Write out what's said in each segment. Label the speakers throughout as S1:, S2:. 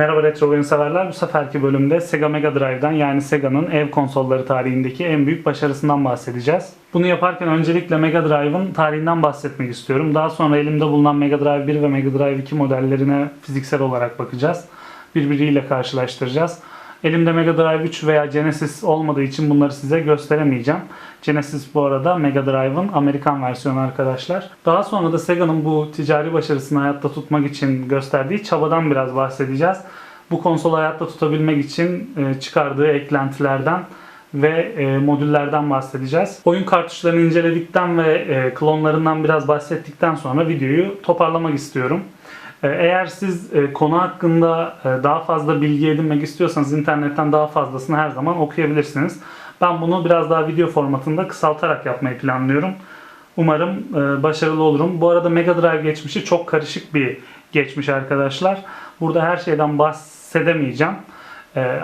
S1: Merhaba retro oyun severler. Bu seferki bölümde Sega Mega Drive'dan yani Sega'nın ev konsolları tarihindeki en büyük başarısından bahsedeceğiz. Bunu yaparken öncelikle Mega Drive'ın tarihinden bahsetmek istiyorum. Daha sonra elimde bulunan Mega Drive 1 ve Mega Drive 2 modellerine fiziksel olarak bakacağız. Birbiriyle karşılaştıracağız. Elimde Mega Drive 3 veya Genesis olmadığı için bunları size gösteremeyeceğim. Genesis bu arada Mega Drive'ın Amerikan versiyonu arkadaşlar. Daha sonra da Sega'nın bu ticari başarısını hayatta tutmak için gösterdiği çabadan biraz bahsedeceğiz. Bu konsolu hayatta tutabilmek için e, çıkardığı eklentilerden ve e, modüllerden bahsedeceğiz. Oyun kartuşlarını inceledikten ve e, klonlarından biraz bahsettikten sonra videoyu toparlamak istiyorum. E, Eğer siz e, konu hakkında e, daha fazla bilgi edinmek istiyorsanız internetten daha fazlasını her zaman okuyabilirsiniz. Ben bunu biraz daha video formatında kısaltarak yapmayı planlıyorum. Umarım başarılı olurum. Bu arada Mega Drive geçmişi çok karışık bir geçmiş arkadaşlar. Burada her şeyden bahsedemeyeceğim.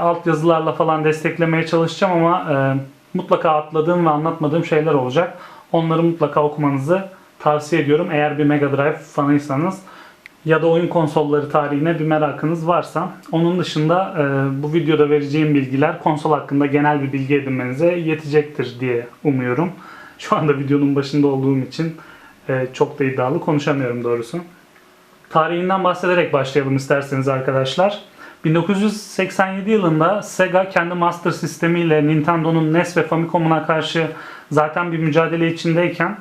S1: Alt yazılarla falan desteklemeye çalışacağım ama mutlaka atladığım ve anlatmadığım şeyler olacak. Onları mutlaka okumanızı tavsiye ediyorum. Eğer bir Mega Drive fanıysanız ya da oyun konsolları tarihine bir merakınız varsa. Onun dışında e, bu videoda vereceğim bilgiler konsol hakkında genel bir bilgi edinmenize yetecektir diye umuyorum. Şu anda videonun başında olduğum için e, çok da iddialı konuşamıyorum doğrusu. Tarihinden bahsederek başlayalım isterseniz arkadaşlar. 1987 yılında Sega kendi Master sistemiyle Nintendo'nun NES ve Famicom'una karşı zaten bir mücadele içindeyken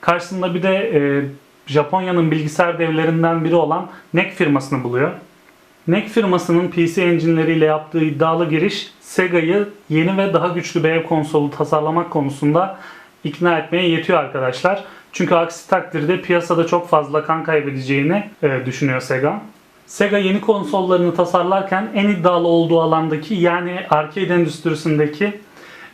S1: karşısında bir de e, Japonya'nın bilgisayar devlerinden biri olan NEC firmasını buluyor. NEC firmasının PC engine'leriyle yaptığı iddialı giriş Sega'yı yeni ve daha güçlü bir ev konsolu tasarlamak konusunda ikna etmeye yetiyor arkadaşlar. Çünkü aksi takdirde piyasada çok fazla kan kaybedeceğini e, düşünüyor Sega. Sega yeni konsollarını tasarlarken en iddialı olduğu alandaki yani arcade endüstrisindeki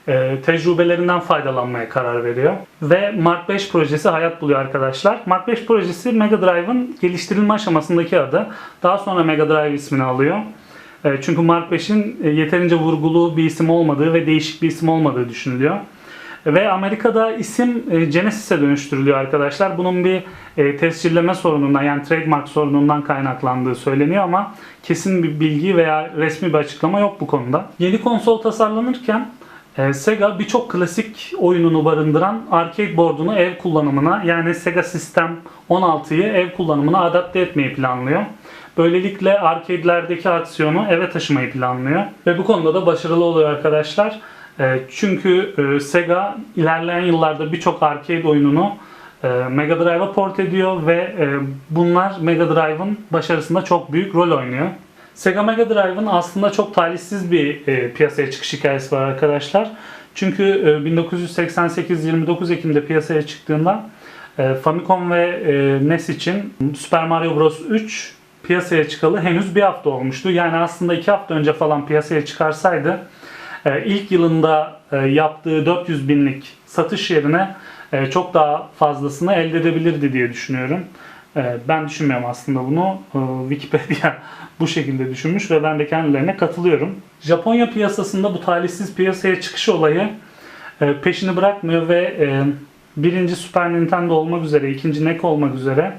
S1: e, tecrübelerinden faydalanmaya karar veriyor. Ve Mark 5 projesi hayat buluyor arkadaşlar. Mark 5 projesi Mega Drive'ın geliştirilme aşamasındaki adı. Daha sonra Mega Drive ismini alıyor. E, çünkü Mark 5'in e, yeterince vurgulu bir isim olmadığı ve değişik bir isim olmadığı düşünülüyor. Ve Amerika'da isim e, Genesis'e dönüştürülüyor arkadaşlar. Bunun bir e, tescilleme sorunundan yani trademark sorunundan kaynaklandığı söyleniyor ama kesin bir bilgi veya resmi bir açıklama yok bu konuda. Yeni konsol tasarlanırken Sega birçok klasik oyununu barındıran arcade board'unu ev kullanımına yani Sega System 16'yı ev kullanımına adapte etmeyi planlıyor. Böylelikle arcade'lerdeki aksiyonu eve taşımayı planlıyor. Ve bu konuda da başarılı oluyor arkadaşlar. E, Çünkü e, Sega ilerleyen yıllarda birçok arcade oyununu e, Mega Drive'a port ediyor ve e, bunlar Mega Drive'ın başarısında çok büyük rol oynuyor. Sega Mega Drive'ın aslında çok talihsiz bir e, piyasaya çıkış hikayesi var arkadaşlar. Çünkü e, 1988 29 Ekim'de piyasaya çıktığında e, Famicom ve e, NES için Super Mario Bros 3 piyasaya çıkalı henüz bir hafta olmuştu. Yani aslında iki hafta önce falan piyasaya çıkarsaydı e, ilk yılında e, yaptığı 400 binlik satış yerine e, çok daha fazlasını elde edebilirdi diye düşünüyorum. E, Ben düşünmüyorum aslında bunu. E, Wikipedia bu şekilde düşünmüş ve ben de kendilerine katılıyorum. Japonya piyasasında bu talihsiz piyasaya çıkış olayı e, peşini bırakmıyor ve e, birinci Super Nintendo olmak üzere, ikinci NEC olmak üzere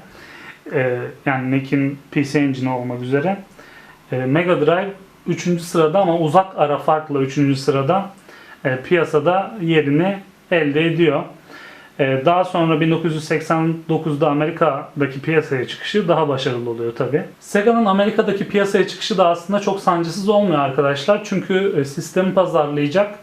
S1: e, yani NEC'in PC Engine olmak üzere Mega Drive 3. sırada ama uzak ara farkla 3. sırada piyasada yerini elde ediyor. E, daha sonra 1989'da Amerika'daki piyasaya çıkışı daha başarılı oluyor tabi. Sega'nın Amerika'daki piyasaya çıkışı da aslında çok sancısız olmuyor arkadaşlar. Çünkü e, sistemi pazarlayacak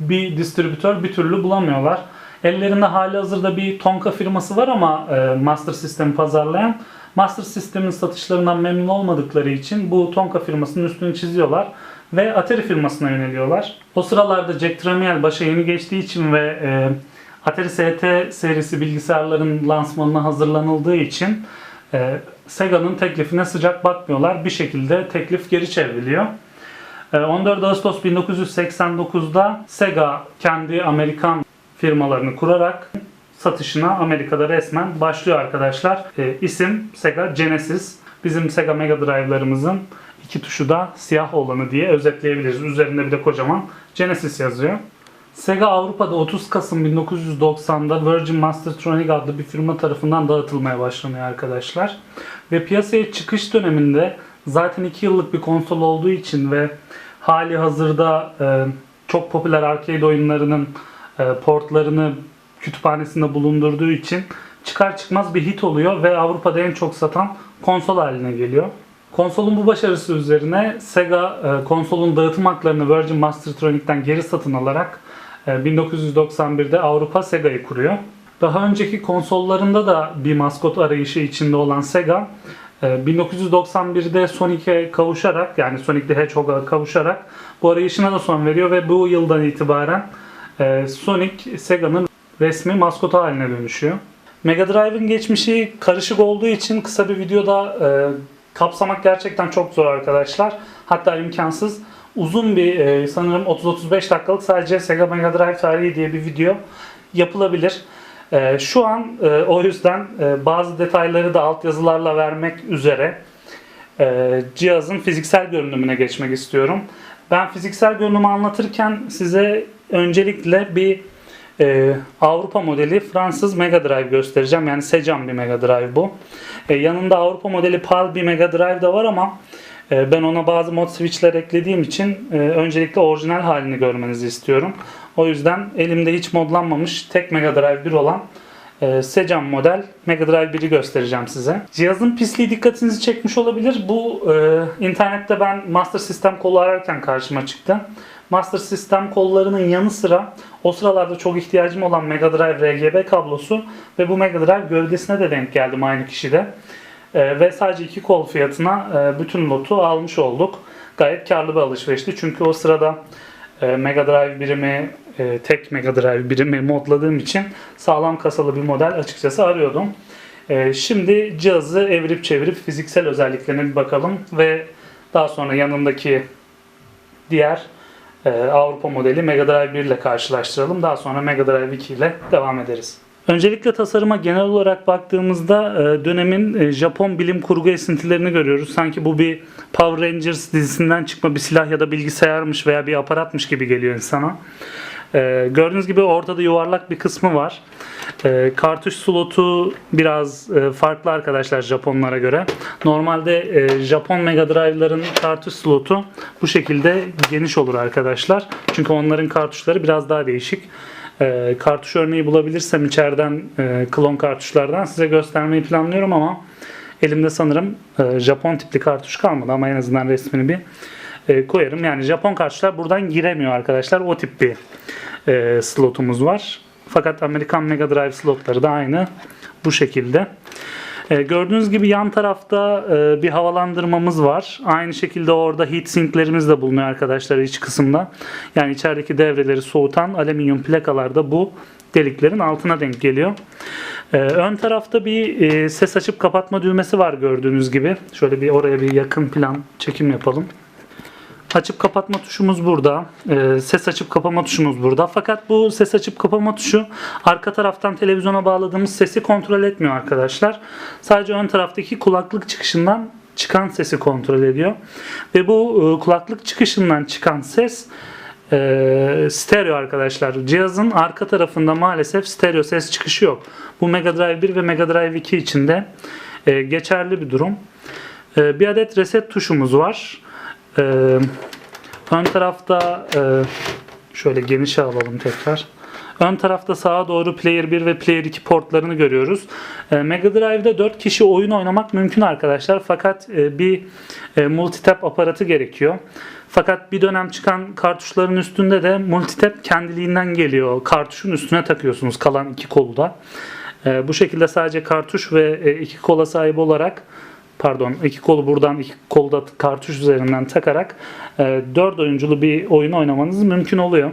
S1: bir distribütör bir türlü bulamıyorlar. Ellerinde hali hazırda bir Tonka firması var ama e, Master System'i pazarlayan. Master System'in satışlarından memnun olmadıkları için bu Tonka firmasının üstünü çiziyorlar ve Atari firmasına yöneliyorlar. O sıralarda Jack Tramiel başa yeni geçtiği için ve e, Atari ST serisi bilgisayarların lansmanına hazırlanıldığı için e, Sega'nın teklifine sıcak bakmıyorlar. Bir şekilde teklif geri çevriliyor. E, 14 Ağustos 1989'da Sega kendi Amerikan firmalarını kurarak satışına Amerika'da resmen başlıyor arkadaşlar. E, isim Sega Genesis. Bizim Sega Mega Drive'larımızın iki tuşu da siyah olanı diye özetleyebiliriz. Üzerinde bir de kocaman Genesis yazıyor. Sega Avrupa'da 30 Kasım 1990'da Virgin Mastertronic adlı bir firma tarafından dağıtılmaya başlanıyor arkadaşlar. Ve piyasaya çıkış döneminde zaten 2 yıllık bir konsol olduğu için ve hali hazırda e, çok popüler arcade oyunlarının e, portlarını kütüphanesinde bulundurduğu için çıkar çıkmaz bir hit oluyor ve Avrupa'da en çok satan konsol haline geliyor. Konsolun bu başarısı üzerine Sega e, konsolun dağıtım haklarını Virgin Mastertronic'ten geri satın alarak 1991'de Avrupa Sega'yı kuruyor. Daha önceki konsollarında da bir maskot arayışı içinde olan Sega e, 1991'de Sonic'e kavuşarak yani Sonic the Hedgehog'a kavuşarak bu arayışına da son veriyor ve bu yıldan itibaren e, Sonic Sega'nın resmi maskotu haline dönüşüyor. Mega Drive'ın geçmişi karışık olduğu için kısa bir videoda e, kapsamak gerçekten çok zor arkadaşlar. Hatta imkansız. Uzun bir e, sanırım 30-35 dakikalık sadece Sega Mega Drive tarihi diye bir video yapılabilir. E, şu an e, o yüzden e, bazı detayları da altyazılarla vermek üzere e, cihazın fiziksel görünümüne geçmek istiyorum. Ben fiziksel görünümü anlatırken size öncelikle bir e, Avrupa modeli Fransız Mega Drive göstereceğim. Yani Sejam bir Mega Drive bu. E, yanında Avrupa modeli PAL bir Mega Drive de var ama ben ona bazı mod switchler eklediğim için e, öncelikle orijinal halini görmenizi istiyorum. O yüzden elimde hiç modlanmamış tek Mega Drive 1 olan e, Sejam model Mega Drive 1'i göstereceğim size. Cihazın pisliği dikkatinizi çekmiş olabilir. Bu e, internette ben Master System kolu ararken karşıma çıktı. Master System kollarının yanı sıra o sıralarda çok ihtiyacım olan Mega Drive RGB kablosu ve bu Mega Drive gövdesine de denk geldim aynı kişide. E, ve sadece iki kol fiyatına e, bütün lotu almış olduk. Gayet karlı bir alışverişti çünkü o sırada e, Mega Drive birimi, e, tek Mega Drive birimi modladığım için sağlam kasalı bir model açıkçası arıyordum. E, şimdi cihazı evirip çevirip fiziksel özelliklerine bir bakalım ve daha sonra yanındaki diğer Avrupa modeli Mega Drive 1 ile karşılaştıralım. Daha sonra Mega Drive 2 ile devam ederiz. Öncelikle tasarıma genel olarak baktığımızda e, dönemin e, Japon bilim kurgu esintilerini görüyoruz. Sanki bu bir Power Rangers dizisinden çıkma bir silah ya da bilgisayarmış veya bir aparatmış gibi geliyor insana. E, gördüğünüz gibi ortada yuvarlak bir kısmı var. Kartuş slotu biraz farklı arkadaşlar Japonlara göre. Normalde Japon Mega Drive'ların kartuş slotu bu şekilde geniş olur arkadaşlar. Çünkü onların kartuşları biraz daha değişik. E, kartuş örneği bulabilirsem içeriden e, klon kartuşlardan size göstermeyi planlıyorum ama elimde sanırım e, Japon tipli kartuş kalmadı ama en azından resmini bir e, koyarım. Yani Japon kartuşlar buradan giremiyor arkadaşlar. O tip bir e, slotumuz var. Fakat Amerikan Mega Drive slotları da aynı bu şekilde. E, gördüğünüz gibi yan tarafta e, bir havalandırmamız var. Aynı şekilde orada heat sinklerimiz de bulunuyor arkadaşlar iç kısımda. Yani içerideki devreleri soğutan alüminyum plakalar da bu deliklerin altına denk geliyor. E, ön tarafta bir e, ses açıp kapatma düğmesi var gördüğünüz gibi. Şöyle bir oraya bir yakın plan çekim yapalım. Açıp kapatma tuşumuz burada. Ee, ses açıp kapama tuşumuz burada. Fakat bu ses açıp kapama tuşu arka taraftan televizyona bağladığımız sesi kontrol etmiyor arkadaşlar. Sadece ön taraftaki kulaklık çıkışından çıkan sesi kontrol ediyor. Ve bu e, kulaklık çıkışından çıkan ses e, stereo arkadaşlar. Cihazın arka tarafında maalesef stereo ses çıkışı yok. Bu Mega Drive 1 ve Mega Drive 2 için de e, geçerli bir durum. E, bir adet reset tuşumuz var. Ee, ön tarafta e, şöyle genişe alalım tekrar. Ön tarafta sağa doğru Player 1 ve Player 2 portlarını görüyoruz. E, Mega Drive'da 4 kişi oyun oynamak mümkün arkadaşlar. Fakat e, bir e, multitap aparatı gerekiyor. Fakat bir dönem çıkan kartuşların üstünde de multitap kendiliğinden geliyor. Kartuşun üstüne takıyorsunuz kalan iki kolu da. E, bu şekilde sadece kartuş ve e, iki kola sahip olarak pardon iki kolu buradan iki kolu da kartuş üzerinden takarak e, 4 oyunculu bir oyun oynamanız mümkün oluyor.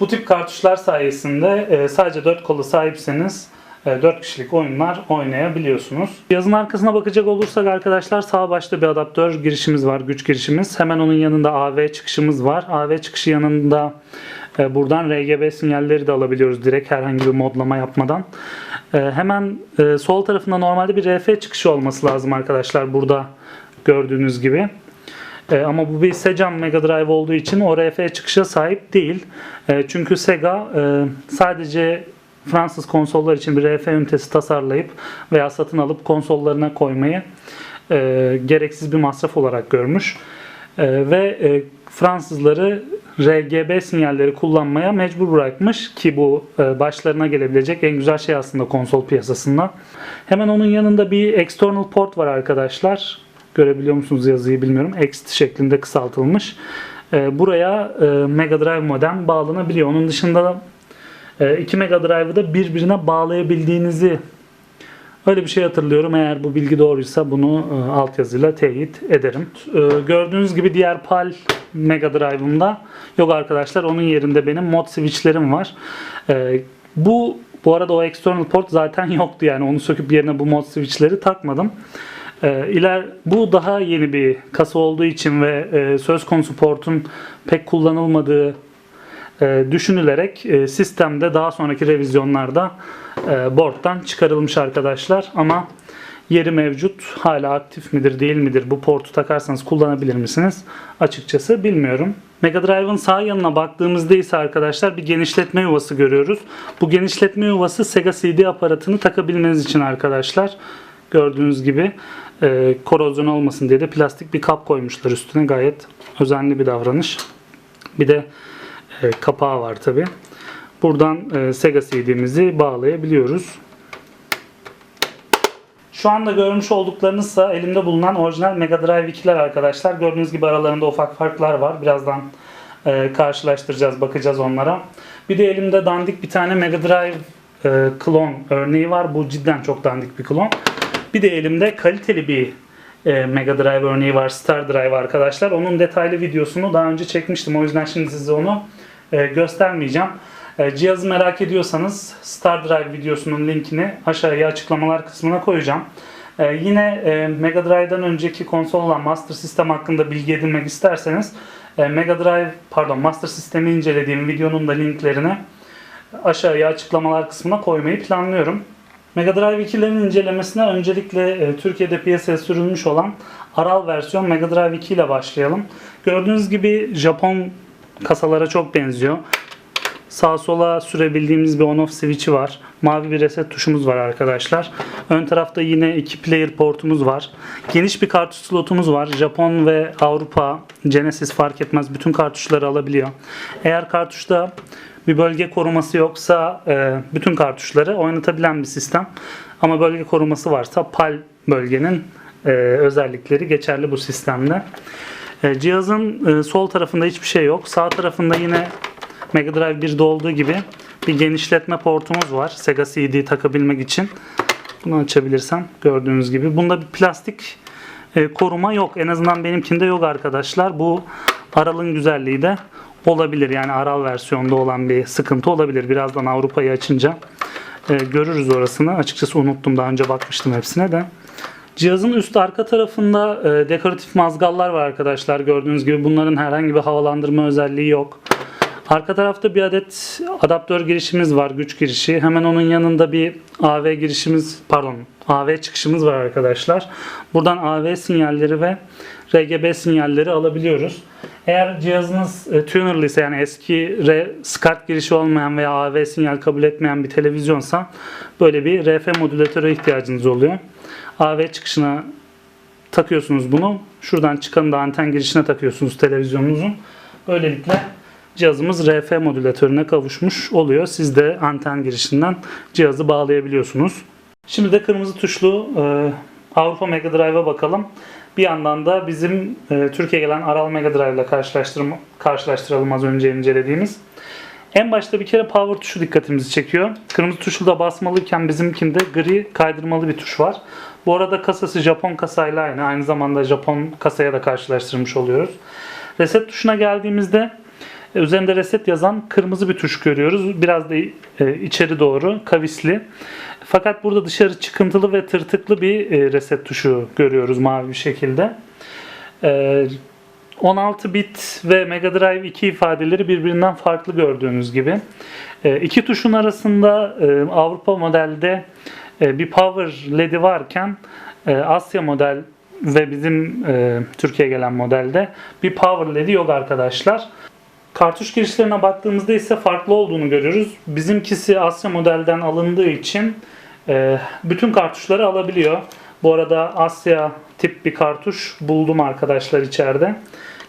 S1: Bu tip kartuşlar sayesinde e, sadece 4 kolu sahipseniz e, 4 kişilik oyunlar oynayabiliyorsunuz. Cihazın arkasına bakacak olursak arkadaşlar sağ başta bir adaptör girişimiz var, güç girişimiz. Hemen onun yanında AV çıkışımız var. AV çıkışı yanında e, buradan RGB sinyalleri de alabiliyoruz direkt herhangi bir modlama yapmadan. E, hemen e, sol tarafında normalde bir RF çıkışı olması lazım arkadaşlar burada gördüğünüz gibi. E, ama bu bir Sega Mega Drive olduğu için o RF çıkışa sahip değil. E, çünkü Sega e, sadece Fransız konsollar için bir RF ünitesi tasarlayıp veya satın alıp konsollarına koymayı e, gereksiz bir masraf olarak görmüş. Ve Fransızları RGB sinyalleri kullanmaya mecbur bırakmış ki bu e, başlarına gelebilecek en güzel şey aslında konsol piyasasında. Hemen onun yanında bir external port var arkadaşlar. Görebiliyor musunuz yazıyı bilmiyorum. Ext şeklinde kısaltılmış. E, buraya e, Mega Drive modem bağlanabiliyor. Onun dışında iki Mega Drive'ı da birbirine bağlayabildiğinizi Öyle bir şey hatırlıyorum. Eğer bu bilgi doğruysa bunu altyazıyla teyit ederim. Gördüğünüz gibi diğer PAL Mega Drive'ımda yok arkadaşlar. Onun yerinde benim mod switch'lerim var. E, bu bu arada o external port zaten yoktu yani onu söküp yerine bu mod switch'leri takmadım. E, iler bu daha yeni bir kasa olduğu için ve e, söz konusu portun pek kullanılmadığı e, düşünülerek e, sistemde daha sonraki revizyonlarda e, board'dan çıkarılmış arkadaşlar ama yeri mevcut. Hala aktif midir değil midir? Bu portu takarsanız kullanabilir misiniz? Açıkçası bilmiyorum. Mega Drive'ın sağ yanına baktığımızda ise arkadaşlar bir genişletme yuvası görüyoruz. Bu genişletme yuvası Sega CD aparatını takabilmeniz için arkadaşlar. Gördüğünüz gibi e, korozyon olmasın diye de plastik bir kap koymuşlar üstüne. Gayet özenli bir davranış. Bir de e, kapağı var tabi. Buradan e, Sega CD'mizi bağlayabiliyoruz. Şu anda görmüş olduklarınızsa elimde bulunan orijinal Mega Drive 2'ler arkadaşlar. Gördüğünüz gibi aralarında ufak farklar var. Birazdan e, karşılaştıracağız, bakacağız onlara. Bir de elimde dandik bir tane Mega Drive e, klon örneği var. Bu cidden çok dandik bir klon. Bir de elimde kaliteli bir e, Mega Drive örneği var. Star Drive arkadaşlar. Onun detaylı videosunu daha önce çekmiştim. O yüzden şimdi size onu e, göstermeyeceğim. E, cihazı merak ediyorsanız Star Drive videosunun linkini aşağıya açıklamalar kısmına koyacağım. E, yine e, Mega Drive'dan önceki konsol olan Master System hakkında bilgi edinmek isterseniz e, Mega Drive pardon Master System'i incelediğim videonun da linklerini aşağıya açıklamalar kısmına koymayı planlıyorum. Mega Drive 2'lerin incelemesine öncelikle e, Türkiye'de piyasaya sürülmüş olan Aral versiyon Mega Drive 2 ile başlayalım. Gördüğünüz gibi Japon kasalara çok benziyor. Sağ sola sürebildiğimiz bir on-off switch'i var. Mavi bir reset tuşumuz var arkadaşlar. Ön tarafta yine iki player portumuz var. Geniş bir kartuş slotumuz var. Japon ve Avrupa, Genesis fark etmez bütün kartuşları alabiliyor. Eğer kartuşta bir bölge koruması yoksa e, bütün kartuşları oynatabilen bir sistem. Ama bölge koruması varsa PAL bölgenin e, özellikleri geçerli bu sistemde. E, cihazın sol tarafında hiçbir şey yok. Sağ tarafında yine Mega Drive 1'de olduğu gibi bir genişletme portumuz var. Sega CD takabilmek için. Bunu açabilirsem gördüğünüz gibi. Bunda bir plastik e, koruma yok. En azından benimkinde yok arkadaşlar. Bu Aral'ın güzelliği de olabilir. Yani Aral versiyonda olan bir sıkıntı olabilir. Birazdan Avrupa'yı açınca e, görürüz orasını. Açıkçası unuttum. Daha önce bakmıştım hepsine de. Cihazın üst arka tarafında e, dekoratif mazgallar var arkadaşlar. Gördüğünüz gibi bunların herhangi bir havalandırma özelliği yok. Arka tarafta bir adet adaptör girişimiz var, güç girişi. Hemen onun yanında bir AV girişimiz, pardon, AV çıkışımız var arkadaşlar. Buradan AV sinyalleri ve RGB sinyalleri alabiliyoruz. Eğer cihazınız e, ise yani eski R, SCART girişi olmayan veya AV sinyal kabul etmeyen bir televizyonsa böyle bir RF modülatöre ihtiyacınız oluyor. AV çıkışına takıyorsunuz bunu. Şuradan çıkanı da anten girişine takıyorsunuz televizyonunuzun. Böylelikle cihazımız RF modülatörüne kavuşmuş oluyor. Siz de anten girişinden cihazı bağlayabiliyorsunuz. Şimdi de kırmızı tuşlu e, Avrupa Mega Drive'a bakalım. Bir yandan da bizim e, Türkiye'ye gelen Aral Mega Drive ile karşılaştıralım az önce incelediğimiz. En başta bir kere power tuşu dikkatimizi çekiyor. Kırmızı tuşu da basmalıyken bizimkinde gri kaydırmalı bir tuş var. Bu arada kasası Japon kasayla aynı. Aynı zamanda Japon kasaya da karşılaştırmış oluyoruz. Reset tuşuna geldiğimizde üzerinde reset yazan kırmızı bir tuş görüyoruz. Biraz da e, içeri doğru kavisli. Fakat burada dışarı çıkıntılı ve tırtıklı bir e, reset tuşu görüyoruz mavi bir şekilde. 16 bit ve Mega Drive 2 ifadeleri birbirinden farklı gördüğünüz gibi. İki tuşun arasında Avrupa modelde bir power led'i varken Asya model ve bizim Türkiye'ye gelen modelde bir power led'i yok arkadaşlar. Kartuş girişlerine baktığımızda ise farklı olduğunu görüyoruz. Bizimkisi Asya modelden alındığı için e, bütün kartuşları alabiliyor. Bu arada Asya tip bir kartuş buldum arkadaşlar içeride.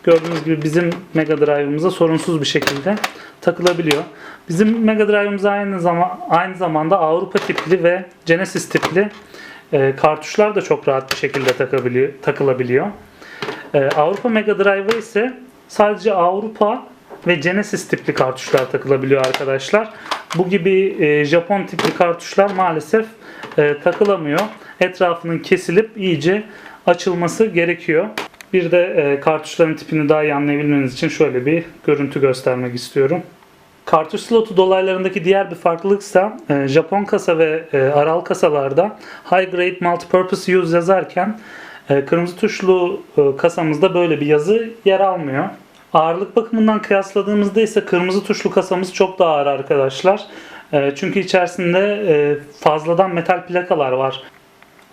S1: Gördüğünüz gibi bizim Mega Drive'ımıza sorunsuz bir şekilde takılabiliyor. Bizim Mega Drive'ımız aynı zaman aynı zamanda Avrupa tipli ve Genesis tipli e, kartuşlar da çok rahat bir şekilde takabiliyor, takılabiliyor. E, Avrupa Mega Drive'a ise sadece Avrupa ve Genesis tipli kartuşlar takılabiliyor arkadaşlar. Bu gibi e, Japon tipli kartuşlar maalesef e, takılamıyor. Etrafının kesilip iyice açılması gerekiyor. Bir de e, kartuşların tipini daha iyi anlayabilmeniz için şöyle bir görüntü göstermek istiyorum. Kartuş slotu dolaylarındaki diğer bir farklılıksa e, Japon kasa ve e, Aral kasalarda High Grade Multipurpose Use yazarken e, kırmızı tuşlu e, kasamızda böyle bir yazı yer almıyor. Ağırlık bakımından kıyasladığımızda ise kırmızı tuşlu kasamız çok daha ağır arkadaşlar. E, çünkü içerisinde e, fazladan metal plakalar var.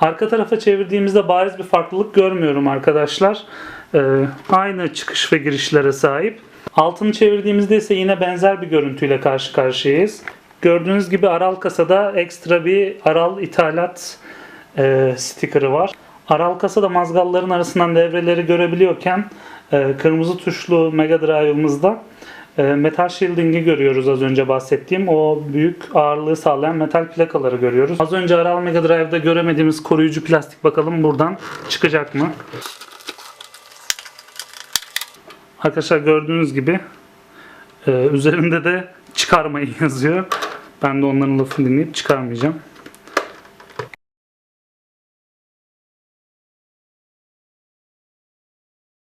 S1: Arka tarafa çevirdiğimizde bariz bir farklılık görmüyorum arkadaşlar. Ee, aynı çıkış ve girişlere sahip. Altını çevirdiğimizde ise yine benzer bir görüntüyle karşı karşıyayız. Gördüğünüz gibi Aral kasada ekstra bir Aral ithalat e, sticker'ı var. Aral kasada mazgalların arasından devreleri görebiliyorken e, kırmızı tuşlu Mega Drive'ımızda e, metal shielding'i görüyoruz az önce bahsettiğim. O büyük ağırlığı sağlayan metal plakaları görüyoruz. Az önce Aral Mega Drive'da göremediğimiz koruyucu plastik bakalım buradan çıkacak mı? Arkadaşlar gördüğünüz gibi e, üzerinde de çıkarmayın yazıyor. Ben de onların lafını dinleyip çıkarmayacağım.